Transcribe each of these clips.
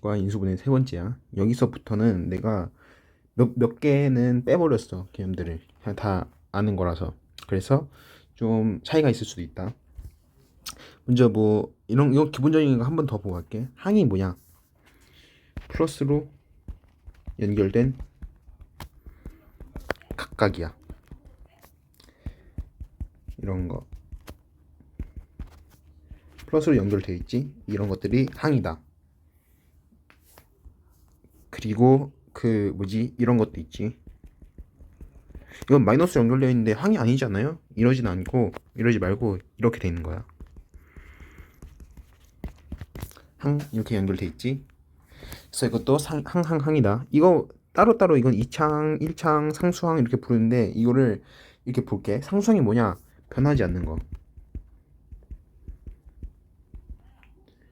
다항식과 인수분해 세 번째야. 여기서부터는 내가 몇, 몇 개는 빼버렸어. 개념들을. 그냥 다 아는 거라서. 그래서 좀 차이가 있을 수도 있다. 먼저 뭐 이런 이거 기본적인 거 한 번 더 보고 갈게. 항이 뭐냐? 플러스로 연결된 각각이야. 이런 거. 플러스로 연결돼 있지. 이런 것들이 항이다. 그리고 그 뭐지 이런 것도 있지. 이건 마이너스 연결되어 있는데 항이 아니잖아요. 이러진 않고 이러지 말고 이렇게 돼 있는 거야. 항 이렇게 연결돼 있지. 그래서 이것도 상, 항, 항, 항이다. 이거 따로따로 이건 2창, 1창, 상수항 이렇게 부르는데 이거를 이렇게 볼게. 상수항이 뭐냐? 변하지 않는 거.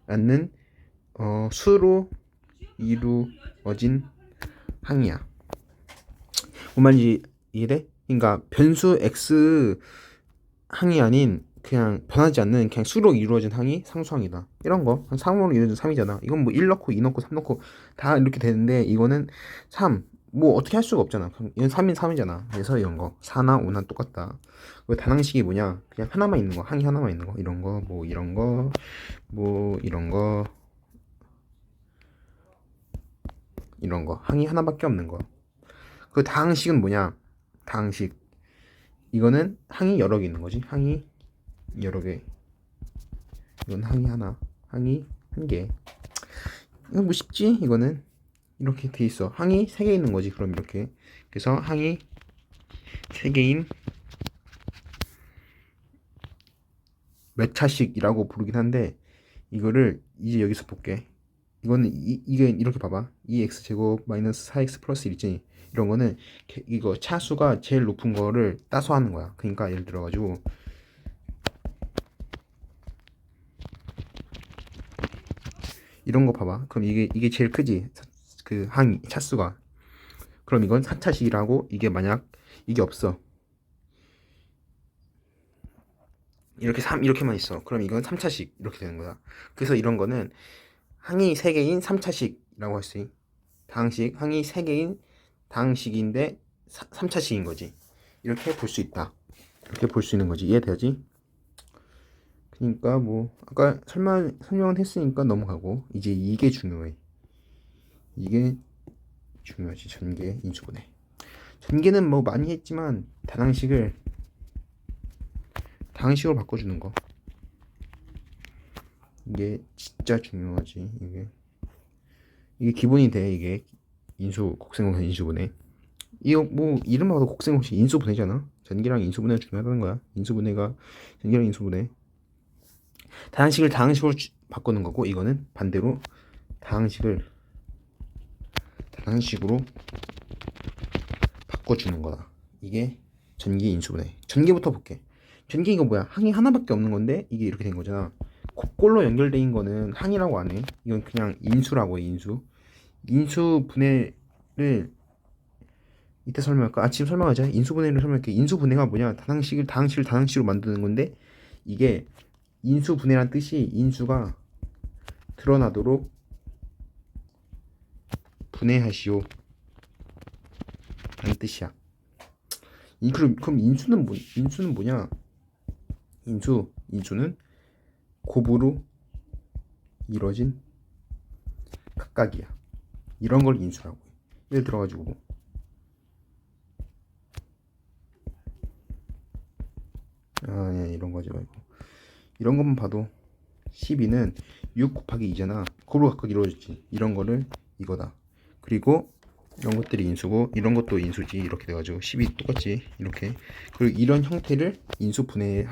않는 어, 수로 이루어진 항이야. 뭔 말인지 이해돼? 그러니까 변수 x 항이 아닌 그냥 변하지 않는 그냥 수로 이루어진 항이 상수항이다. 이런 거. 한 3으로 이루어진 3이잖아. 이건 뭐 1 넣고 2 넣고 3 넣고 다 이렇게 되는데 이거는 3. 뭐 어떻게 할 수가 없잖아. 이건 3인 3이잖아. 그래서 이런 거. 4나 5나 똑같다. 그 단항식이 뭐냐? 그냥 하나만 있는 거. 항이 하나만 있는 거. 이런 거. 뭐 이런 거. 뭐 이런 거. 이런 거. 항이 하나밖에 없는 거. 그 다항식은 뭐냐? 다항식. 이거는 항이 여러 개 있는 거지. 항이 여러 개. 이건 항이 하나. 항이 한 개. 이건 뭐 쉽지? 이거는 이렇게 돼 있어. 항이 세 개 있는 거지. 그럼 이렇게. 그래서 항이 세 개인 몇 차식이라고 부르긴 한데 이거를 이제 여기서 볼게. 이거는 이, 이게 이렇게 봐봐. 2x 제곱 마이너스 4x 플러스 1이지. 이런 거는 개- 이거 차수가 제일 높은 거를 따서 하는 거야. 그러니까 예를 들어 가지고 이런 거 봐봐. 그럼 이게 이게 제일 크지. 사- 그항 차수가. 그럼 이건 4차식이라고 이게 만약 이게 없어. 이렇게 3 이렇게만 있어. 그럼 이건 3차식 이렇게 되는 거야. 그래서 이런 거는 항이 3개인 3차식이라고 할 수 있. 다항식 항이 3개인 다항식인데 3차식인 거지. 이렇게 볼 수 있다. 이렇게 볼 수 있는 거지. 이해되지? 그러니까 뭐 아까 설명 설명은 했으니까 넘어가고 이제 이게 중요해. 이게 중요하지. 전개 인수분해. 전개는 뭐 많이 했지만 다항식을 다항식으로 바꿔 주는 거. 이게 진짜 중요하지. 이게 이게 기본이 돼. 이게 인수 곡생공사 인수분해. 이거 뭐 이름 봐도 곡생공식 인수분해잖아. 전기랑 인수분해가 중요하다는 거야. 인수분해가 전기랑 인수분해. 다항식을 다항식으로 주- 바꾸는 거고 이거는 반대로 다항식을 다항식으로 바꿔주는 거다. 이게 전기 인수분해. 전기부터 볼게. 전기 이거 뭐야? 항이 하나밖에 없는 건데 이게 이렇게 된 거잖아. 곡골로 연결된 거는 항이라고 안 해. 이건 그냥 인수라고 해, 인수. 인수 분해를 이때 설명할까? 아, 지금 설명하자. 인수 분해를 설명할게. 인수 분해가 뭐냐? 다항식을 다항식을 다항식으로 만드는 건데 이게 인수 분해란 뜻이 인수가 드러나도록 분해하시오. 라는 뜻이야. 이 그럼 그럼 인수는 뭐 인수는 뭐냐? 인수 인수는 곱으로 이루어진 각각이야. 이런 걸 인수라고 해. 예를 들어가지고 아, 예, 이런 거지 말고 이런 것만 봐도 12는 6 곱하기 2잖아. 곱으로 각각 이루어졌지. 이런 거를 이거다. 그리고 이런 것들이 인수고 이런 것도 인수지 이렇게 돼가지고 12 똑같지 이렇게 그리고 이런 형태를 인수 분해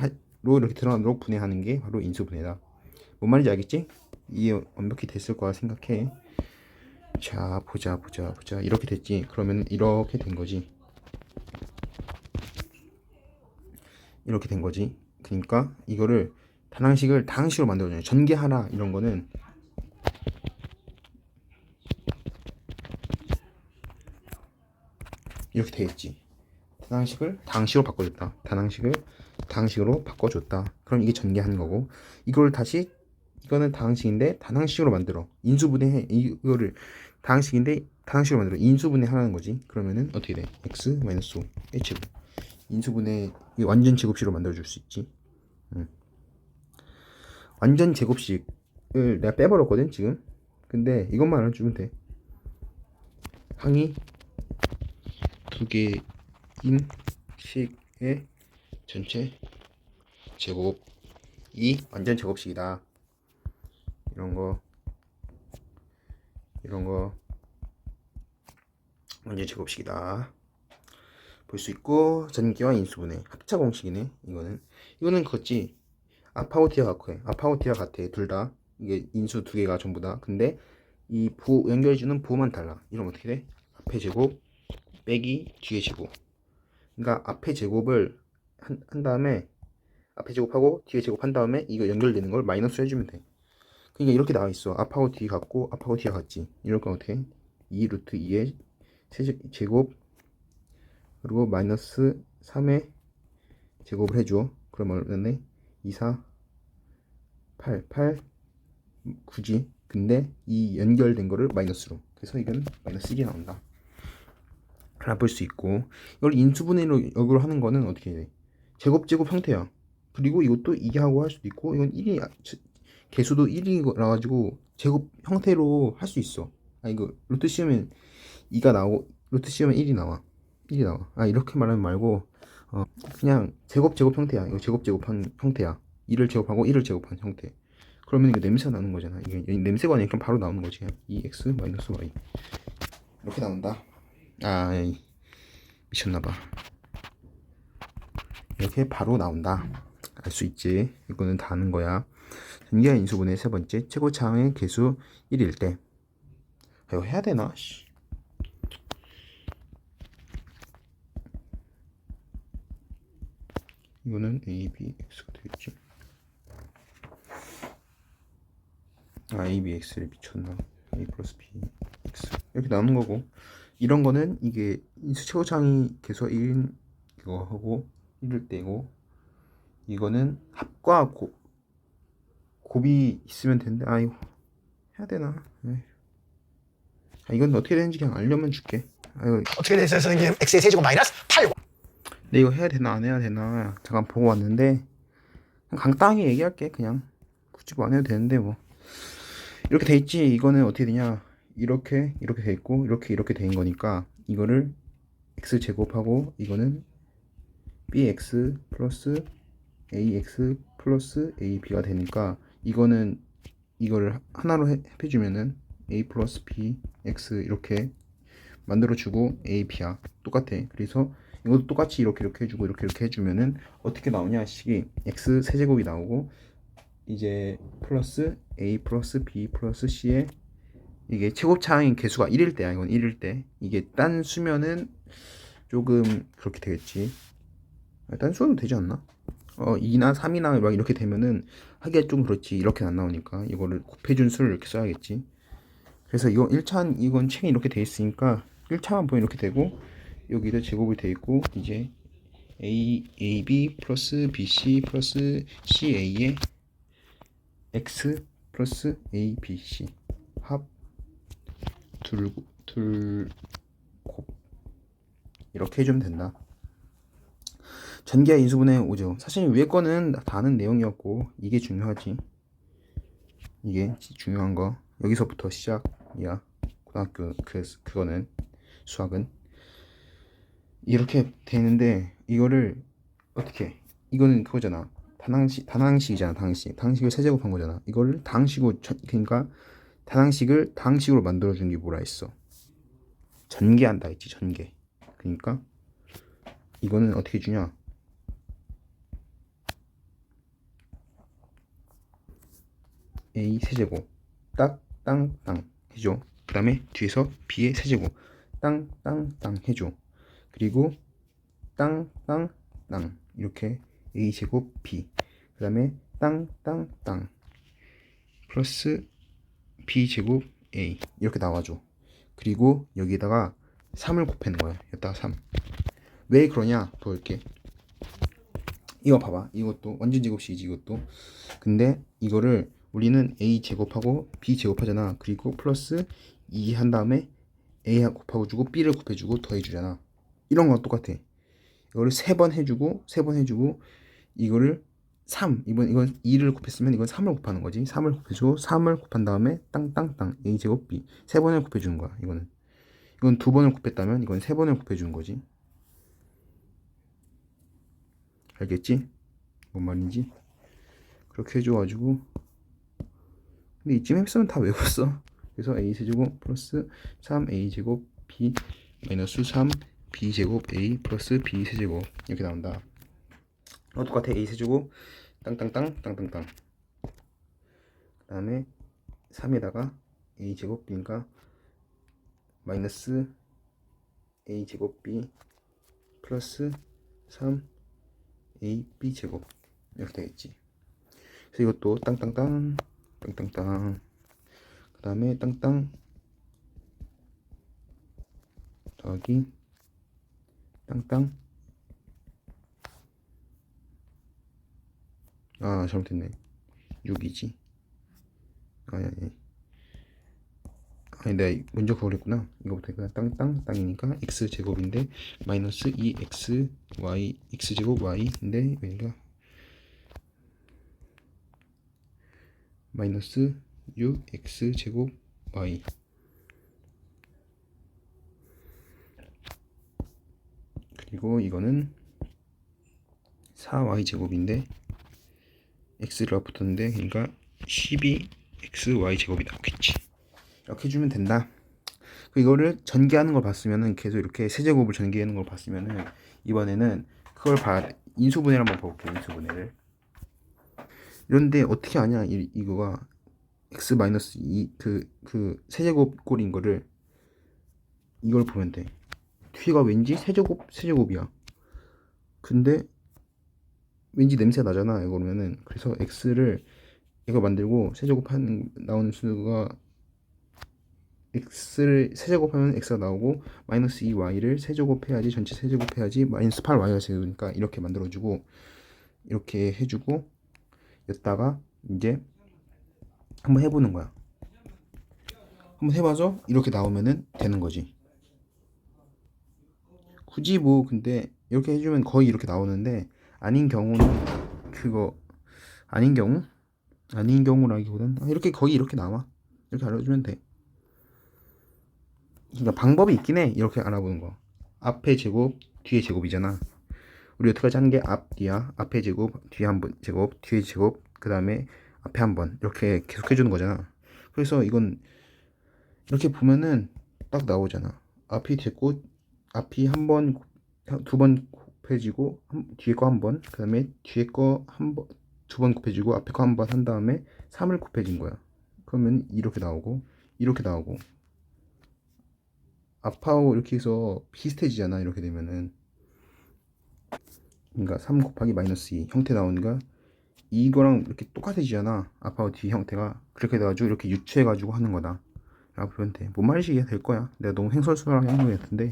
로 이렇게 드러나도록 분해하는 게 바로 인수 분해다. 뭔 말인지 알겠지? 이해 완벽히 됐을 거라 생각해. 자 보자 보자 보자 이렇게 됐지. 그러면 이렇게 된 거지. 이렇게 된 거지. 그러니까 이거를 단항식을 다항식으로 만들어줘요. 전개하라 이런 거는 이렇게 돼 있지. 단항식을 다항식으로 바꿔줬다. 단항식을 다항식으로 바꿔줬다. 그럼 이게 전개하는 거고 이걸 다시 이거는 다항식인데 단항식으로 만들어. 인수분해해 이거를 다항식인데 다항식으로 만들어. 인수분해하라는 거지. 그러면은 어떻게 돼? x 마이너스 5 h제곱 인수분해 이 완전 제곱식으로 만들어줄 수 있지? 응. 완전 제곱식을 내가 빼버렸거든 지금. 근데 이것만 알아주면 돼. 항이 두 개인 식의 전체 제곱 이? 완전 제곱식이다. 이런 거. 이런 거. 완전 제곱식이다. 볼 수 있고 전기와 인수분해. 합차 공식이네 이거는. 이거는 그거지. 아파오티아 같고 해. 아파오티아 같아. 둘 다. 이게 인수 두 개가 전부 다. 근데 이 부 연결해주는 부호만 달라. 이러면 어떻게 돼? 앞에 제곱 빼기 뒤에 제곱. 그러니까 앞에 제곱을 한, 한 다음에 앞에 제곱하고 뒤에 제곱한 다음에 이거 연결되는 걸 마이너스 해주면 돼. 그러니까 이렇게 나와 있어. 앞하고 뒤 같고 앞하고 뒤가 같지. 이럴 거 어떻게 2 루트 2의 제곱 그리고 마이너스 3의 제곱을 해줘. 그러면 얼마네. 2 4 8 8 9지. 근데 이 연결된 거를 마이너스로. 그래서 이건 마이너스 1이 나온다. 하나 볼수 있고 이걸 인수분해로 역으로 하는 거는 어떻게 돼 제곱 제곱 형태야. 그리고 이것도 이게 하고 할 수도 있고 이건 1이 개수도 1이라 가지고 제곱 형태로 할 수 있어. 아 이거 루트 씌우면 2가 나오고 루트 씌우면 1이 나와. 1이 나와. 아 이렇게 말하면 말고 어 그냥 제곱 제곱 형태야. 이거 제곱 제곱 한 형태야. 2를 제곱하고 1을 제곱한 형태. 그러면 이게 냄새가 나는 거잖아. 이게 냄새가 아니니까 바로 나오는 거지. 그냥 2x 마이너스 y. 이렇게 나온다. 아 미쳤나봐 이렇게 바로 나온다. 알 수 있지. 이거는 다 아는 거야. 전기와 인수분의 세 번째. 최고 차항의 개수 1일 때. 이거 해야 되나? 씨. 이거는 a, b, x가 되겠지. 아 a, b, x를 미쳤나? A 플러스 b, x. 이렇게 나오는 거고. 이런 거는 이게 인수 최고차항이 개수 1인 이거 하고 1일 때고 이거는 합과 고, 곱이 있으면 되는데 아이고 해야 되나? 에이. 아, 이건 어떻게 되는지 그냥 알려면 줄게. 아이고 어떻게 됐어요 선생님? X의 세제곱 마이너스 8 근데 이거 해야 되나 안 해야 되나? 잠깐 보고 왔는데 그냥 간단하게 얘기할게 그냥. 굳이 뭐 안 해도 되는데 뭐. 이렇게 돼 있지. 이거는 어떻게 되냐? 이렇게 이렇게 돼 있고 이렇게 이렇게 된 거니까 이거를 x 제곱하고 이거는 bx 플러스 ax 플러스 ab가 되니까 이거는 이거를 하나로 해, 해주면은 a 플러스 b x 이렇게 만들어주고 a b야. 똑같아. 그래서 이것도 똑같이 이렇게 이렇게 해주고 이렇게 이렇게 해주면은 어떻게 나오냐 식이 x 세제곱이 나오고 이제 플러스 a 플러스 b 플러스 c에 이게 최고차항인 개수가 1일 때야. 이건 1일 때. 이게 딴 수면은 조금 그렇게 되겠지 수는 되지 않나? 어 2나 3이나 막 이렇게 되면은 하기가 좀 그렇지 이렇게 안 나오니까 이거를 곱해준 수를 이렇게 써야겠지 그래서 이건 1차 이건 책에 이렇게 돼 있으니까 1차만 보면 이렇게 되고 여기도 제곱이 돼 있고 이제 a a b 플러스 b c 플러스 c a에 x 플러스 a b c 합둘둘곱 이렇게 해주면 된다. 전기와 인수분해 오죠. 사실 위에 거는 다 아는 내용이었고 이게 중요하지. 이게 중요한 거. 여기서부터 시작이야. 고등학교 그 그거는 수학은 이렇게 되는데 이거를 어떻게? 이거는 그거잖아. 단항식 단항식이잖아. 단항식. 단항식을 세제곱한 거잖아. 이거를 당식으로 그러니까 단항식을 당식으로 만들어 준 게 뭐라 했어? 전개한다 했지. 전개. 그러니까 이거는 어떻게 주냐? A 세제곱 딱 땅 땅 해줘. 그 다음에 뒤에서 b의 세제곱 땅 땅 땅 해줘. 그리고 땅 땅 땅 이렇게 a 제곱 b 그 다음에 땅 땅 땅 플러스 b 제곱 a 이렇게 나와줘. 그리고 여기다가 3을 곱하는 거야. 여기다가 3. 왜 그러냐? 볼게. 이거 봐봐. 이것도 완전 제곱식이지 이것도. 근데 이거를 우리는 a 제곱하고 b 제곱하잖아. 그리고 플러스 2 한 다음에 a 곱하고 주고 b를 곱해주고 더해주잖아. 이런 건 똑같아. 이거를 세 번 해주고 세 번 해주고 이거를 3 이번 이건 2를 곱했으면 이건 3을 곱하는 거지. 3을 곱해주고 3을 곱한 다음에 땅땅땅 a 제곱 b 세 번을 곱해주는 거야. 이거는 이건 두 번을 곱했다면 이건 세 번을 곱해주는 거지. 알겠지? 뭔 말인지? 그렇게 해줘가지고 근데 이쯤 했으면 다 외웠어. 그래서 a 세제곱 플러스 3a 제곱 b 마이너스 3 b 제곱 a 플러스 b 세제곱 이렇게 나온다. 어 똑같아 a 세제곱 땅땅땅 땅땅땅. 그다음에 3에다가 a 제곱 b니까 마이너스 a 제곱 b 플러스 3 a b 제곱 이렇게 되겠지. 그래서 이것도 땅땅땅 땅땅땅. 그 다음에 땅땅. 더하기. 땅땅. 아 잘못했네. 6이지. 아니 아니 아니. 내가 먼저 그걸 했구나. 이거부터 그냥 땅땅 땅이니까 x 제곱인데 마이너스 2x y x 제곱 y인데 여기가 마이너스 6x 제곱 y 그리고 이거는 4y 제곱인데 x가 붙었는데 그러니까 12xy 제곱이 나오겠지 이렇게 해주면 된다. 그 이거를 전개하는 걸 봤으면은 계속 이렇게 세제곱을 전개하는 걸 봤으면은 이번에는 그걸 봐 인수분해를 한번 볼게요 인수분해를 이런데 어떻게 아냐 이, 이거가 x 마이너스 2 그 그 세제곱 꼴인 거를 이걸 보면 돼. 뒤가 왠지 세제곱 세제곱이야. 근데 왠지 냄새가 나잖아 이거 그러면은. 그래서 x를 이거 만들고 세제곱하는 나오는 수가 x를 세제곱하면 x가 나오고 마이너스 2y를 세제곱해야지 전체 세제곱해야지 마이너스 8y가 되니까 이렇게 만들어주고 이렇게 해주고 여기다가 이제 한번 해보는 거야. 한번 해봐서 이렇게 나오면은 되는 거지. 굳이 뭐 근데 이렇게 해주면 거의 이렇게 나오는데 아닌 경우는 그거 아닌 경우 아닌 경우라기보단 이렇게 거의 이렇게 나와. 이렇게 알려주면 돼. 그러니까 방법이 있긴 해. 이렇게 알아보는 거. 앞에 제곱, 뒤에 제곱이잖아. 우리 여태까지 한 게 앞, 뒤야. 앞에 제곱, 뒤에 한 번 제곱, 뒤에 제곱, 그 다음에 앞에 한 번. 이렇게 계속 해주는 거잖아. 그래서 이건 이렇게 보면은 딱 나오잖아. 앞이 됐고, 앞이 한 번, 두 번 곱해지고, 한- 뒤에 거 한 번, 그 다음에 뒤에 거 한 번, 두번 곱해지고, 앞에 거 한 번 한 다음에 3을 곱해진 거야. 그러면 이렇게 나오고, 이렇게 나오고. 앞하고 이렇게 해서 비슷해지잖아. 이렇게 되면은. 그러니까 3 곱하기 마이너스 2 형태 나오니까 이거랑 이렇게 똑같아지잖아. 아파하고 뒤 형태가 그렇게 돼가지고 이렇게 유추해가지고 하는 거다. 라고 보면 돼뭔 말인지 이해 될 거야. 내가 너무 횡설수설하게 것 같은데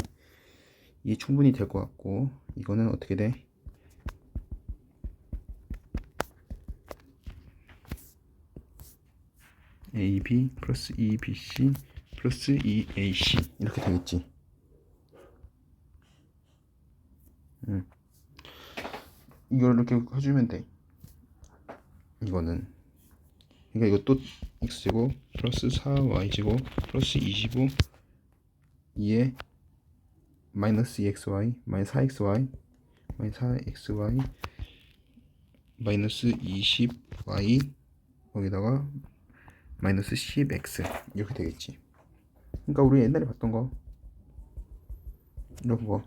이해 충분히 될 것 같고 이거는 어떻게 돼? AB 플러스 2BC 플러스 2AC 이렇게 되겠지. 음. 이걸 이렇게 해주면 돼. 이거는 그러니까 이것도 x제곱 플러스 4y제곱 플러스 25 2에 마이너스 2xy 마이너스 4xy 마이너스 4xy 마이너스 20y 거기다가 마이너스 10x 이렇게 되겠지. 그러니까 우리 옛날에 봤던 거 이런 거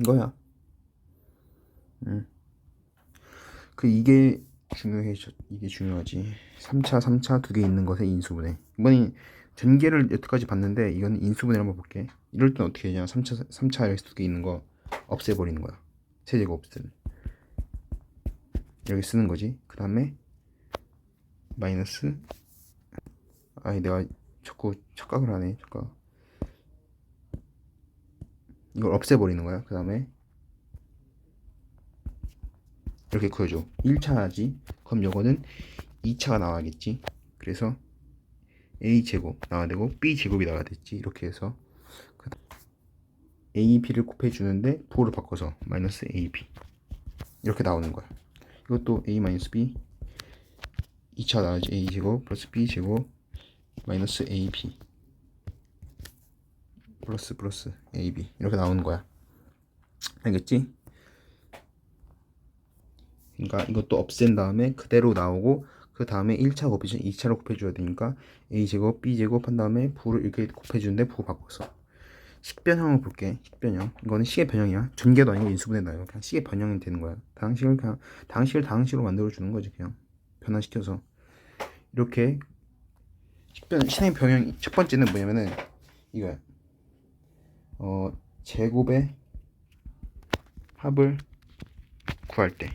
이거야. 음. 그 이게 중요해 이게 중요하지. 3차 3차 두 개 있는 것의 인수분해. 이번에 전개를 여태까지 봤는데 이건 인수분해 한번 볼게. 이럴 땐 어떻게 하냐. 3차 3차 이렇게 두개 있는 거 없애 버리는 거야. 세제곱 없애는 여기 쓰는 거지. 그 다음에 마이너스. 아니 내가 자꾸 착각을 하네 착각. 이걸 없애버리는 거야. 그 다음에 이렇게 그려줘 1차지 그럼 요거는 2차가 나와야겠지. 그래서 a 제곱 나와야 되고 b 제곱이 나와야 됐지. 이렇게 해서 a, b를 곱해 주는데 부호를 바꿔서 마이너스 a, b 이렇게 나오는 거야. 이것도 a 마이너스 b 2차 나와야지 a 제곱 플러스 b 제곱 마이너스 a, b 플러스 플러스 a, b 이렇게 나오는 거야. 알겠지? 그러니까 이것도 없앤 다음에 그대로 나오고 그 다음에 1차 곱해주면 2차로 곱해줘야 되니까 a제곱 b제곱 한 다음에 부를 이렇게 곱해주는데 부 바꿔서. 식변형을 볼게. 식변형. 이거는 식의 변형이야. 전개도 아니고 인수분해 나요 그냥 식의 변형이 되는 거야. 다항식을 그냥 다항식을 다항식으로 만들어 주는 거지 그냥. 변화시켜서. 이렇게 식변 신의 변형 첫 번째는 뭐냐면은 이거야. 어 제곱의 합을 구할 때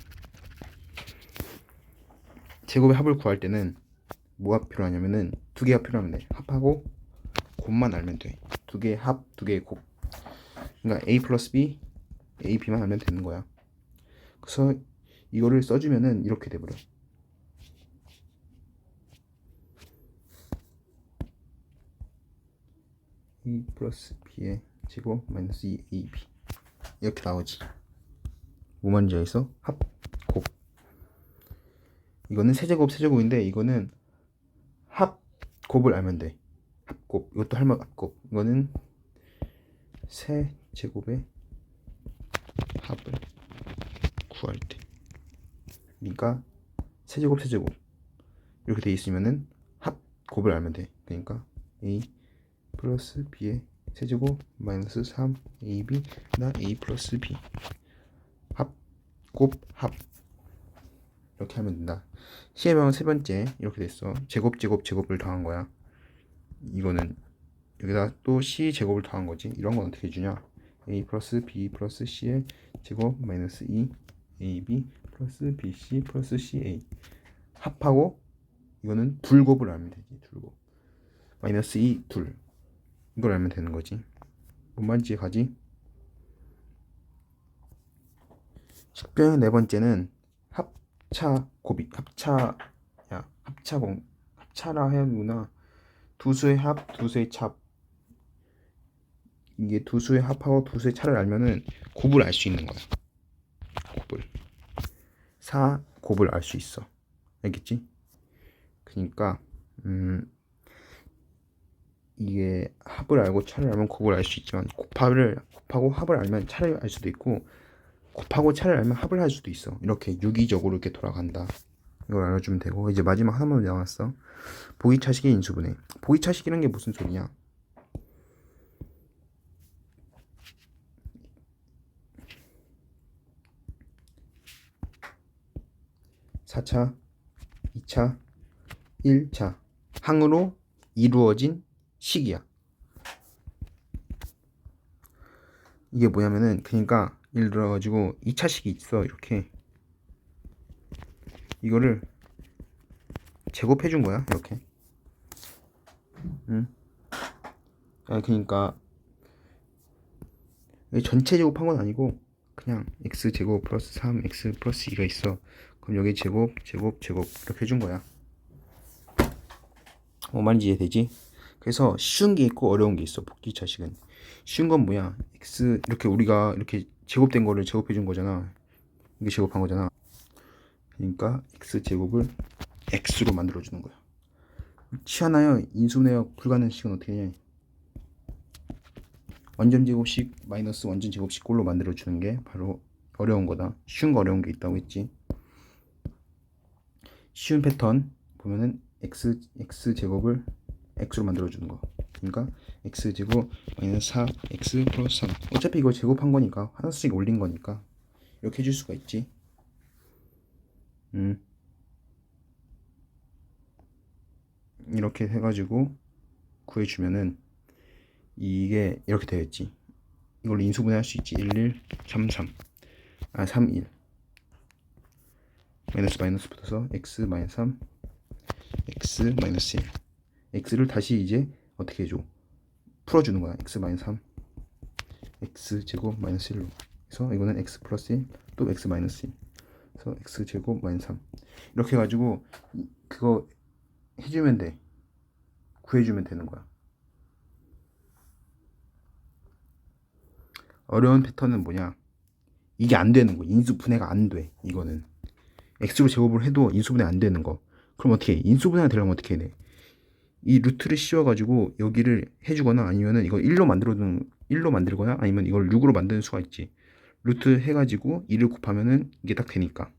제곱의 합을 구할 때는 뭐가 필요하냐면은 두 개가 필요하면 돼. 합하고 곱만 알면 돼. 두 개의 합, 두 개의 곱. 그러니까 a 플러스 b, a, b만 알면 되는 거야. 그래서 이거를 써주면은 이렇게 돼버려. e 플러스 b의 제곱 마이너스 2 ab 이렇게 나오지. 무만지에서 합, 곱. 이거는 세제곱 세제곱인데 이거는 합곱을 알면 돼. 합곱. 이것도 할말 합곱. 이거는 세제곱의 합을 구할 때. 그러니까 세제곱 세제곱. 이렇게 돼 있으면은 합곱을 알면 돼. 그러니까 a 플러스 b의 세제곱 마이너스 3 ab 나 a 플러스 b. 합 곱 합 이렇게 하면 된다. 시의 방은 세 번째 이렇게 됐어. 제곱 제곱 제곱을 더한 거야. 이거는 여기다 또 c 제곱을 더한 거지. 이런 건 어떻게 주냐? a 플러스 b 플러스 c의 제곱 마이너스 2 ab 플러스 bc 플러스 ca 합하고 이거는 둘곱을 알면 되지. 둘곱 마이너스 2 둘. 이걸 알면 되는 거지. 뭔 말인지 가지? 식변의 네 번째는 합차 곱이 합차 야 합차공 합차라 되구나. 두 수의 합 두 수의 차 이게 두 수의 합하고 두 수의 차를 알면은 곱을 알 수 있는 거야. 곱을. 사 곱을 알 수 있어. 알겠지? 그러니까 음 이게 합을 알고 차를 알면 곱을 알 수 있지만 곱합을 곱하고 합을 알면 차를 알 수도 있고 곱하고 차를 알면 합을 할 수도 있어. 이렇게 유기적으로 이렇게 돌아간다. 이걸 알아주면 되고 이제 마지막 하나만 남았어. 보기차식의 인수분해. 보기차식이란 게 무슨 소리냐? 사차이차일차 항으로 이루어진 식이야. 이게 뭐냐면은 그러니까 예를 들어 가지고 2차식이 있어 이렇게. 이거를 제곱해 준 거야 이렇게. 응? 아, 여기 전체 제곱한 건 아니고 그냥 x 제곱 플러스 3x 플러스 2가 있어. 그럼 여기 제곱 제곱 제곱 이렇게 해준 거야. 뭐 말인지 이해되지? 그래서 쉬운 게 있고 어려운 게 있어 복귀 차식은. 쉬운 건 뭐야? x 이렇게 우리가 이렇게 제곱된 거를 제곱해 준 거잖아. 이게 제곱한 거잖아. 그러니까 x 제곱을 x로 만들어 주는 거야. 치하나요? 인수분해역 불가능식은 어떻게 해 완전 제곱식 마이너스 완전 제곱식 꼴로 만들어 주는 게 바로 어려운 거다. 쉬운 거 어려운 게 있다고 했지. 쉬운 패턴 보면은 x x 제곱을 x로 만들어 주는 거 그러니까 x 제곱 마이너스 4 x 플러스 3 어차피 이거 제곱한 거니까 하나씩 올린 거니까 이렇게 해줄 수가 있지. 음. 이렇게 해가지고 구해주면은 이게 이렇게 되어있지. 이걸 인수분해 할 수 있지. 1 1 3 3 아 3 1 마이너스 마이너스 붙어서 x 마이너스 3 x 마이너스 1 x를 다시 이제 어떻게 해줘 풀어주는 거야 x 마이너스 3 x 제곱 마이너스 1로 그래서 이거는 x 플러스 1 또 x 마이너스 1 그래서 x 제곱 마이너스 3 이렇게 해가지고 이- 그거 해주면 돼. 구해주면 되는 거야. 어려운 패턴은 뭐냐? 이게 안 되는 거. 인수 분해가 안 돼. 이거는. x로 제곱을 해도 인수 분해 안 되는 거. 그럼 어떻게 해? 인수 분해가 되려면 어떻게 해야 돼? 이 루트를 씌워가지고 여기를 해주거나 아니면은 이걸 1로 만들어둔 1로 만들거나 아니면 이걸 6으로 만드는 수가 있지. 루트 해가지고 2를 곱하면은 이게 딱 되니까.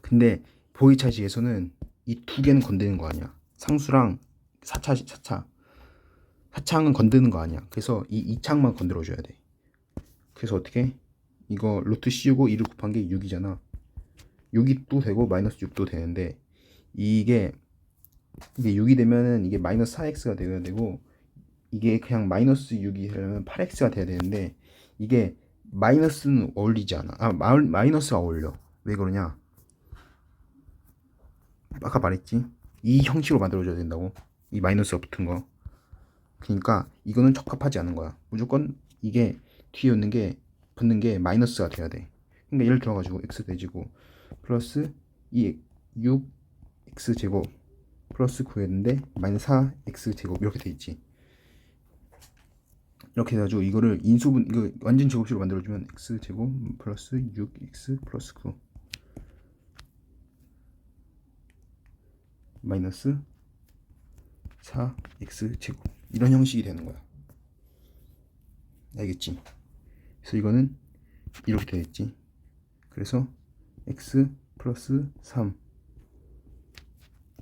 근데 보이차식에서는 이 두 개는 건드는 거 아니야. 상수랑 4차, 4차. 4창은 건드는 거 아니야. 그래서 이 2창만 건드려 줘야 돼. 그래서 어떻게? 이거 루트 씌우고 2를 곱한 게 6이잖아. 6이 또 되고 마이너스 6도 되는데 이게 이게 6이 되면은 이게 마이너스 4x가 되어야 되고 이게 그냥 마이너스 6이 되려면 8x가 돼야 되는데 이게 마이너스는 어울리지 않아. 아 마, 마이너스가 어울려. 왜 그러냐? 아까 말했지. 이 형식으로 만들어줘야 된다고. 이 마이너스가 붙은 거. 그러니까 이거는 적합하지 않은 거야. 무조건 이게 뒤에 있는 게 붙는 게 마이너스가 돼야 돼. 그러니까 예를 들어가지고 x 돼지고 플러스 2 6 x 제곱 플러스 9였는데 마이너스 4 x 제곱 이렇게 돼 있지. 이렇게 해가지고 이거를 인수분 이거 완전 제곱식으로 만들어주면 x 제곱 플러스 6x 플러스 9 마이너스 4x 제곱 이런 형식이 되는 거야. 알겠지? 그래서 이거는 이렇게 되겠지. 그래서 x 플러스 3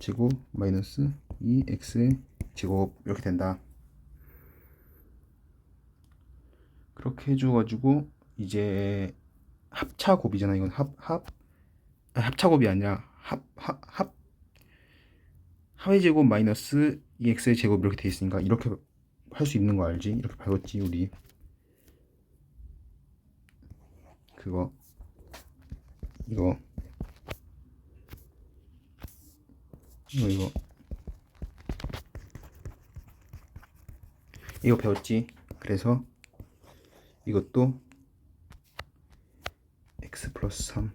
제곱 마이너스 2x의 제곱 이렇게 된다. 그렇게 해줘가지고 이제 합차곱이잖아. 이건 합합 합차곱이 아니라 합 합 합 합의 제곱 마이너스 2x의 제곱 이렇게 돼 있으니까 이렇게 할 수 있는 거 알지? 이렇게 배웠지 우리. 그거 이거 이거 이거. 이거 배웠지? 그래서 이것도 x 플러스 3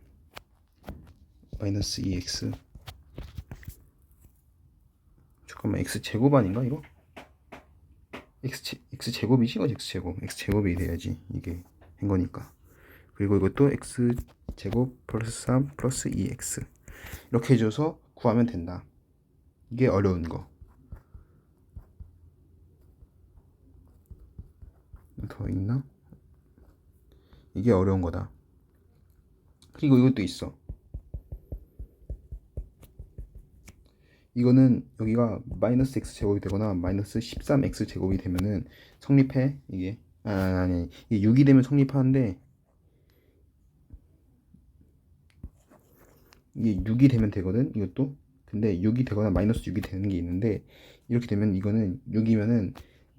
마이너스 2x 잠깐만 x 제곱 아닌가 이거? x 제, x 제곱이지 이거? x 제곱. x 제곱이 돼야지 이게 한 거니까. 그리고 이것도 x 제곱 플러스 3 플러스 2x 이렇게 해줘서 구하면 된다 이게 어려운 거 더 있나? 이게 어려운 거다. 그리고 이것도 있어. 이거는 여기가 마이너스 x 제곱이 되거나 마이너스 13x 제곱이 되면은 성립해 이게 아 아니 이게 6이 되면 성립하는데 이게 6이 되면 되거든 이것도 근데 6이 되거나 마이너스 6이 되는 게 있는데 이렇게 되면 이거는 6이면은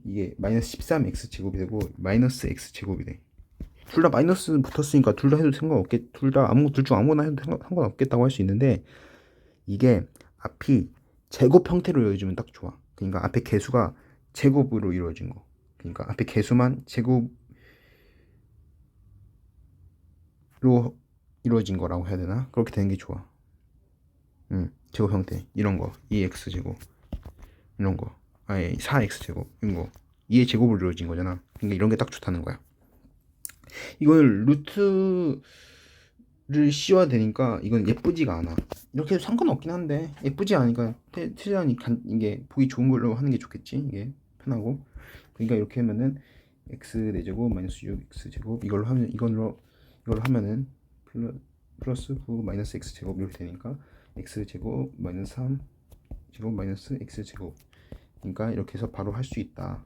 이게 마이너스 13x 제곱이 되고 마이너스 x 제곱이 돼. 둘 다 마이너스 붙었으니까 둘 다 해도 상관없겠 둘 다 아무 둘 중 아무거나 해도 상관, 상관없겠다고 할 수 있는데 이게 앞이 제곱 형태로 이루어지면 딱 좋아. 그러니까 앞에 개수가 제곱으로 이루어진 거. 그러니까 앞에 개수만 제곱으로 이루어진 거라고 해야 되나? 그렇게 되는 게 좋아. 음, 제곱 형태 이런 거 2x 제곱 이런 거 아예 4x 제곱 이런 거 2의 제곱으로 이루어진 거잖아. 그러니까 이런 게 딱 좋다는 거야. 이걸 루트를 씌워야 되니까 이건 예쁘지가 않아. 이렇게 해도 상관없긴 한데 예쁘지 않으니까 최- 최대한 이게 보기 좋은 걸로 하는 게 좋겠지. 이게 편하고. 그러니까 이렇게 하면은 x 4제곱 마이너스 6 x 제곱 이걸로 하면 이걸로 이걸로 하면은 플러, 플러스 9 마이너스 x 제곱 이렇게 되니까 x 제곱 마이너스 3 제곱 마이너스 x 제곱 그러니까 이렇게 해서 바로 할 수 있다.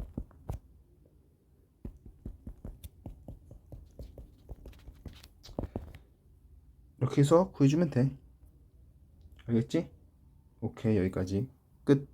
이렇게 해서 구해주면 돼. 알겠지? 오케이 여기까지 끝.